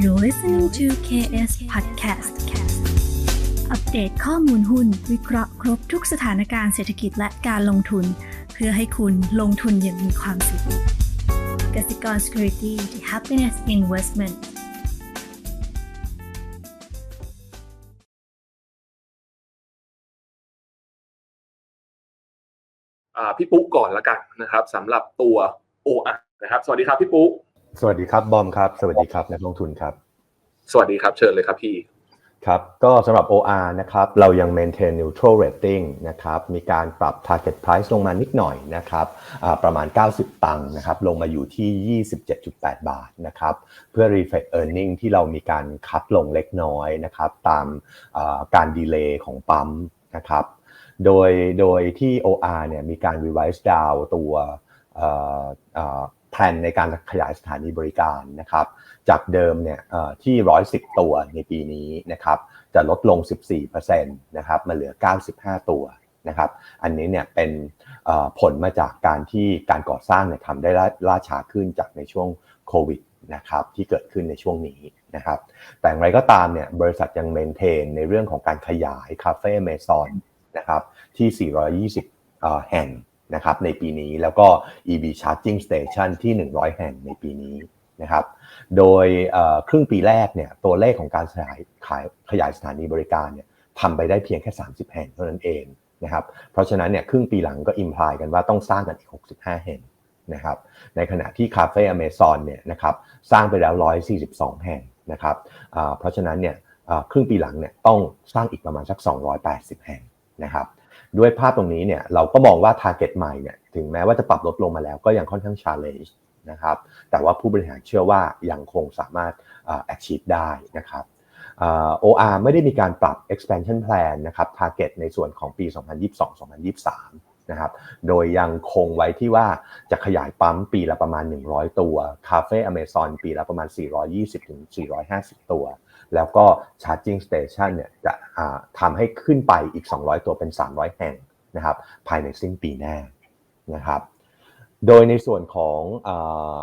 You're listening to KS Podcast อัปเดตข้อมูลหุ้น วิเคราะห์ครบทุกสถานการณ์เศรษฐกิจและการลงทุน เพื่อให้คุณลงทุนอย่างมีความสุขกสิกร Security the Happiness Investment อ่าพี่ปุ๊ก่อนละกันนะครับสำหรับตัว OR นะครับ สวัสดีครับพี่ปุ๊ สวัสดีครับบอมครับ สวัสดีครับนักลงทุนครับ สวัสดีครับเชิญเลยครับพี่ครับก็สำหรับ OR นะครับเรายัง maintain neutral rating นะครับมีการปรับ target price ลงมานิดหน่อยนะครับอ่าประมาณ 90 ตังค์นะครับลงมาอยู่ที่ 27.8 บาทนะครับเพื่อ reflect earning ที่เรามีการคัดลงเล็กน้อยนะครับตามอ่าการดีเลย์ของปั๊มนะครับโดยโดยที่ OR เนี่ยมีการ revise down ตัวเอ่อเอ่อ แผนในการขยายสถานีบริการนะครับ จากเดิมเนี่ยเอ่อที่ 110 ตัวในปีนี้นะครับ จะลดลง 14%นะครับ มาเหลือ 95 ตัวนะครับ อันนี้เนี่ยเป็นผลมาจากการที่การก่อสร้างเนี่ยทำได้ล่าช้าขึ้นจากในช่วงโควิดนะครับที่เกิดขึ้นในช่วงนี้นะครับ แต่อย่างไรก็ตามเนี่ยบริษัทยังเมนเทนในเรื่องของการขยายคาเฟ่เมซอนนะครับที่ 420เอ่อแห่ง นะครับในปีนี้แล้วก็ EV Charging Station ที่ 100 แห่งในปีนี้นะครับโดยครึ่งปีแรกเนี่ยตัวเลขของการขยายขายขยายสถานีบริการเนี่ยทำไปได้เพียงแค่ 30 แห่งเท่านั้นเองนะครับเพราะฉะนั้นเนี่ยครึ่งปีหลังก็อิมพลายกันว่าต้องสร้างกันอีก 65 แห่งนะครับในขณะที่คาเฟ่อเมซอนเนี่ยนะครับสร้างไปแล้ว 142 แห่งนะครับเพราะฉะนั้นเนี่ยครึ่งปีหลังเนี่ยต้องสร้างอีกประมาณสัก 280 แห่งนะครับ ด้วยภาพตรงนี้เนี่ยเราก็มองว่า Target ใหม่เนี่ยถึงแม้ว่าจะปรับลดลงมาแล้วก็ยังค่อนข้าง challenge นะครับแต่ว่าผู้บริหารเชื่อว่ายังคงสามารถอ่า achieve ได้นะครับอ่า OR ไม่ได้มีการปรับ expansion plan นะครับ target ในส่วนของปี 2022-2023 นะครับ โดยยังคงไว้ที่ว่าจะขยายปั๊มปีละประมาณ 100 ตัว คาเฟ่อเมซอนปีละประมาณ 420-450 ตัว แล้วก็ charging station เนี่ยจะทำให้ขึ้นไปอีก 200 ตัวเป็น 300 แห่งนะครับภายในสิ้นปีหน้านะครับ โดยในส่วนของออ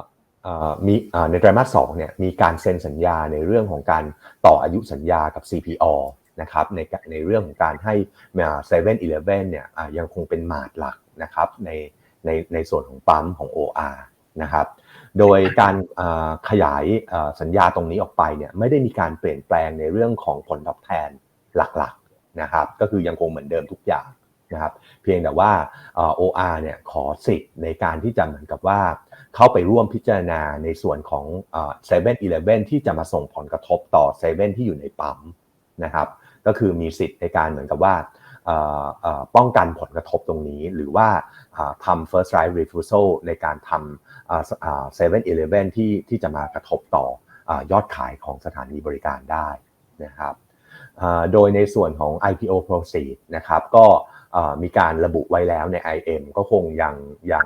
มีในไตรมาสสองเนี่ยมีการเซ็นสัญญาในเรื่องของการต่ออายุสัญญากับ CPO นะครับในในเรื่องของการให้เซเว่นอีเลฟเว่นเนี่ยยังคงเป็นหมาดหลักนะครับในในในส่วนของปั๊มของ OR นะครับ โดยการขยายสัญญาตรงนี้ออกไปเนี่ยไม่ได้มีการเปลี่ยนแปลงในเรื่องของผลตอบแทนหลักๆนะครับ ก็คือยังคงเหมือนเดิมทุกอย่างนะครับ เพียงแต่ว่าอ่า OR เนี่ยขอสิทธิ์ในการที่จะเหมือนกับว่าเข้าไปร่วมพิจารณาในส่วนของเซเว่นอีเลฟเว่นที่จะมาส่งผลกระทบต่อเซเว่นที่อยู่ในปั๊มนะครับ ก็คือมีสิทธิ์ในการเหมือนกับว่า ป้องกันผลกระทบตรงนี้ หรือว่าทำ first right refusal ในการทำเซเว่นอีเลฟเว่นที่ที่จะมากระทบต่อยอดขายของสถานีบริการได้นะครับโดยในส่วนของ IPO proceed นะครับก็มีการระบุไว้แล้วใน IM ก็คงยังยัง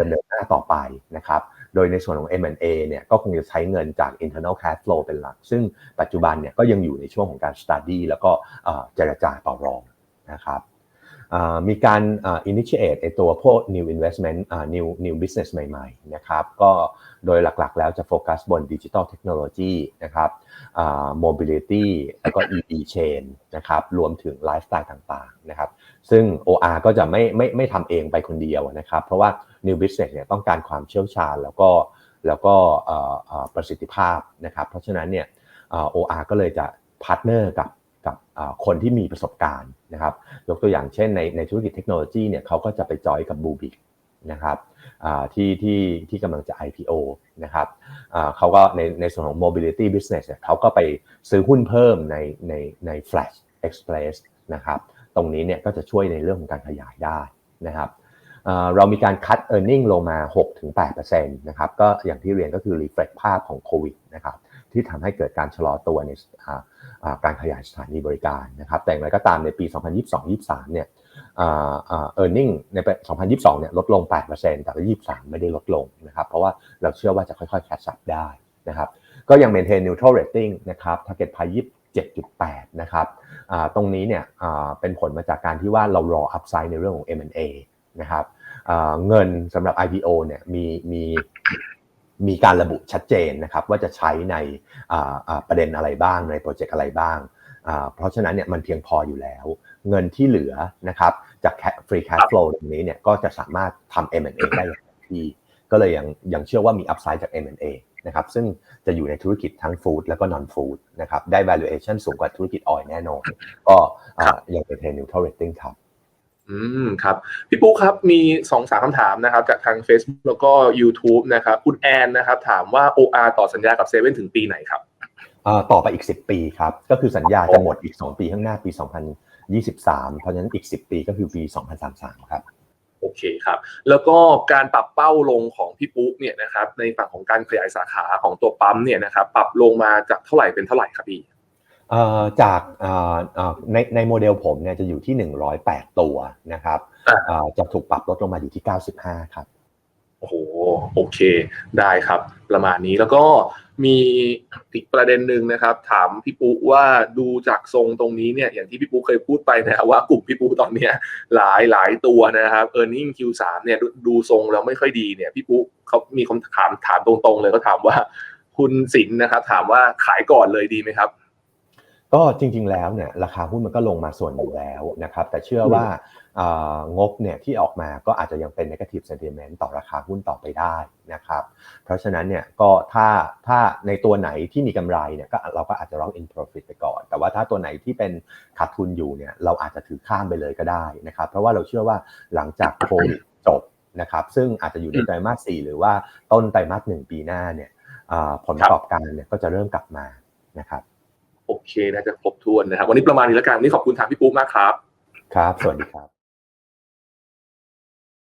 ดำเนินหน้าต่อไปนะครับ โดยในส่วนของ M&A เนี่ยก็คงจะใช้เงินจาก internal cash flow เป็นหลัก ซึ่งปัจจุบันเนี่ยก็ยังอยู่ในช่วงของการ study แล้วก็เจรจาต่อรอง นะครับมีการ initiate ไอตัวพวก new investment new new business ใหม่ๆนะครับก็โดยหลักๆแล้วจะโฟกัสบน digital technology นะครับ mobility แล้วก็ EV chain นะครับรวมถึงไลฟ์สไตล์ต่างๆนะครับซึ่ง OR ก็จะไม่ไม่ไม่ทำเองไปคนเดียวนะครับ เพราะว่า new business เนี่ยต้องการความเชี่ยวชาญแล้วก็แล้วก็ประสิทธิภาพนะครับ เพราะฉะนั้นเนี่ย OR ก็เลยจะพาร์ทเนอร์กับ กับคนที่มีประสบการณ์นะครับยกตัวอย่างเช่นในในธุรกิจเทคโนโลยีเนี่ยเขาก็จะไปจอยกับบูบิกนะครับที่ที่ที่กำลังจะ IPO นะครับเขาก็ในในส่วนของ mobility business เนี่ยเขาก็ไปซื้อหุ้นเพิ่มในในใน Flash Express นะครับตรงนี้เนี่ยก็จะช่วยในเรื่องของการขยายได้นะครับเอ่อเรามีการคัด e a r n i n g ลงมา 6-8%นะครับก็อย่างที่เรียนก็คือ reflect ภาพของโควิดนะครับ ที่ทำให้เกิดการชะลอตัวในการขยายสถานีบริการนะครับ แต่อย่างไรก็ตามในปี 2022-23 เนี่ยอ่าอ่า earning ในปี 2022 เนี่ยลดลง 8%แต่ว่า 23 ไม่ได้ลดลงนะครับ เพราะว่าเราเชื่อว่าจะค่อยๆ catch up ได้นะครับ ก็ยัง maintain neutral rating นะครับ target price 27.8 นะครับอ่าตรงนี้เนี่ยอ่าเป็นผลมาจากการที่ว่าเรารอ upside ในเรื่องของ M&A นะครับอ่อเงินสำหรับ IPO เนี่ยมีมี มีการระบุชัดเจนนะครับว่าจะใช้ในประเด็นอะไรบ้างในโปรเจกต์อะไรบ้าง เพราะฉะนั้นเนี่ยมันเพียงพออยู่แล้ว เงินที่เหลือนะครับจาก free cash flow ตรงนี้เนี่ยก็จะสามารถทำ M&A ได้อย่างที่ก็เลยยังยังเชื่อว่ามี upside จาก M&A นะครับซึ่งจะอยู่ในธุรกิจทั้ง food แล้วก็ non food นะครับได้ valuation สูงกว่าธุรกิจ oil แน่นอน ก็ยังเป็น neutral rating ครับ อืมครับ พี่ปุ๊ครับ มีสองสามคำถามนะครับ จากทาง Facebook แล้วก็ YouTube นะครับ คุณแอนนะครับ ถามว่า OR ต่อสัญญากับเซเว่นถึงปีไหนครับอ่าต่อไปอีก 10 ปีครับ ก็คือสัญญาจะหมดอีก 2 ปีข้างหน้าปี 2023 เพราะฉะนั้นอีก 10 ปีก็คือปี 2033 ครับโอเคครับ แล้วก็การปรับเป้าลงของพี่ปุ๊เนี่ยนะครับในฝั่งของการขยายสาขาของตัวปั๊มเนี่ยนะครับปรับลงมาจากเท่าไหร่เป็นเท่าไหร่ครับพี่เอ่อ จากเอ่อเอ่อในในโมเดลผมเนี่ยจะอยู่ที่ 108 ตัวนะครับอ่าเอ่อจะถูกปรับลดลงมาอยู่ที่ 95 ครับโอ้โหโอเคได้ครับ ประมาณนี้แล้วก็มีอีกประเด็นหนึ่งนะครับ ถามพี่ปุ๊ว่าดูจากทรงตรงนี้เนี่ยอย่างที่พี่ปุ๊เคยพูดไปนะว่ากลุ่มพี่ปุ๊ตอนเนี้ยหลายหลายตัวนะครับ e a r n i n g Q3 เนี่ยดูดูทรงแล้วไม่ค่อยดีเนี่ยพี่ปุ๊เขามีคำถามถามตรงๆเลยก็ถามว่าคุณสินนะครับ ถามว่าขายก่อนเลยดีไหมครับ ก็จริงๆแล้วเนี่ยราคาหุ้นมันก็ลงมาส่วนหนึ่งแล้วนะครับแต่เชื่อว่าอ่างบเนี่ยที่ออกมาก็อาจจะยังเป็น negative sentiment ต่อราคาหุ้นต่อไปได้นะครับเพราะฉะนั้นเนี่ยก็ถ้าถ้าในตัวไหนที่มีกำไรเนี่ยก็เราก็อาจจะร้อง in profit ไปก่อน แต่ว่าถ้าตัวไหนที่เป็นขาดทุนอยู่เนี่ยเราอาจจะถือข้ามไปเลยก็ได้นะครับเพราะว่าเราเชื่อว่าหลังจากโควิดจบนะครับซึ่งอาจจะอยู่ในไตรมาส4หรือว่าต้นไตรมาสหนึ่งปีหน้าเนี่ยอ่าผลประกอบการเนี่ยก็จะเริ่มกลับมานะครับ โอเคน่าจะครบถ้วนนะครับ วันนี้ประมาณนี้แล้วกันวันนี้ขอบคุณทางพี่ปุ๊มากครับ ครับ สวัสดีครับ